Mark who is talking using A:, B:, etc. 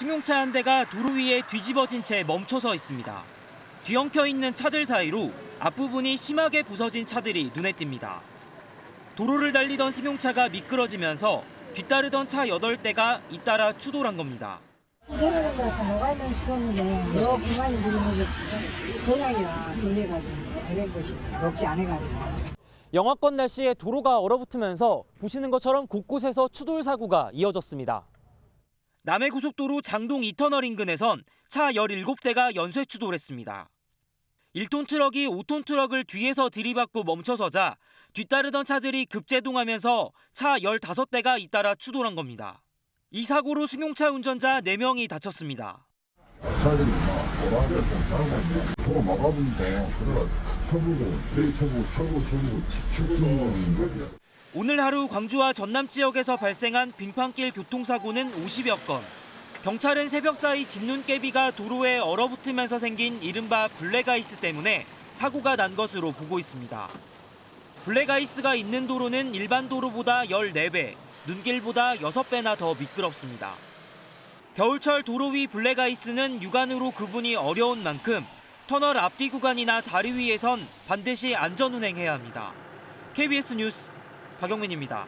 A: 승용차 한 대가 도로 위에 뒤집어진 채 멈춰서 있습니다. 뒤엉켜 있는 차들 사이로 앞부분이 심하게 부서진 차들이 눈에 띕니다. 도로를 달리던 승용차가 미끄러지면서 뒤따르던 차 8대가 잇따라 추돌한 겁니다.
B: 저러는 것 같아. 요게 그런 것이 않아가지고.
A: 영하권 날씨에 도로가 얼어붙으면서 보시는 것처럼 곳곳에서 추돌 사고가 이어졌습니다. 남해고속도로 장동 2터널 인근에선 차 17대가 연쇄 추돌했습니다. 1톤 트럭이 5톤 트럭을 뒤에서 들이받고 멈춰서자 뒤따르던 차들이 급제동하면서 차 15대가 잇따라 추돌한 겁니다. 이 사고로 승용차 운전자 4명이 다쳤습니다.
C: 차들이 막 뭐라고 하고 도로 막아보니까 그래가 쳐보고 브레이크 쳐보고 쳐보고 쳐보고 집중하는
A: 오늘 하루 광주와 전남 지역에서 발생한 빙판길 교통사고는 50여 건. 경찰은 새벽 사이 진눈깨비가 도로에 얼어붙으면서 생긴 이른바 블랙아이스 때문에 사고가 난 것으로 보고 있습니다. 블랙아이스가 있는 도로는 일반 도로보다 14배, 눈길보다 6배나 더 미끄럽습니다. 겨울철 도로 위 블랙아이스는 육안으로 구분이 어려운 만큼 터널 앞뒤 구간이나 다리 위에선 반드시 안전운행해야 합니다. KBS 뉴스 박영민입니다.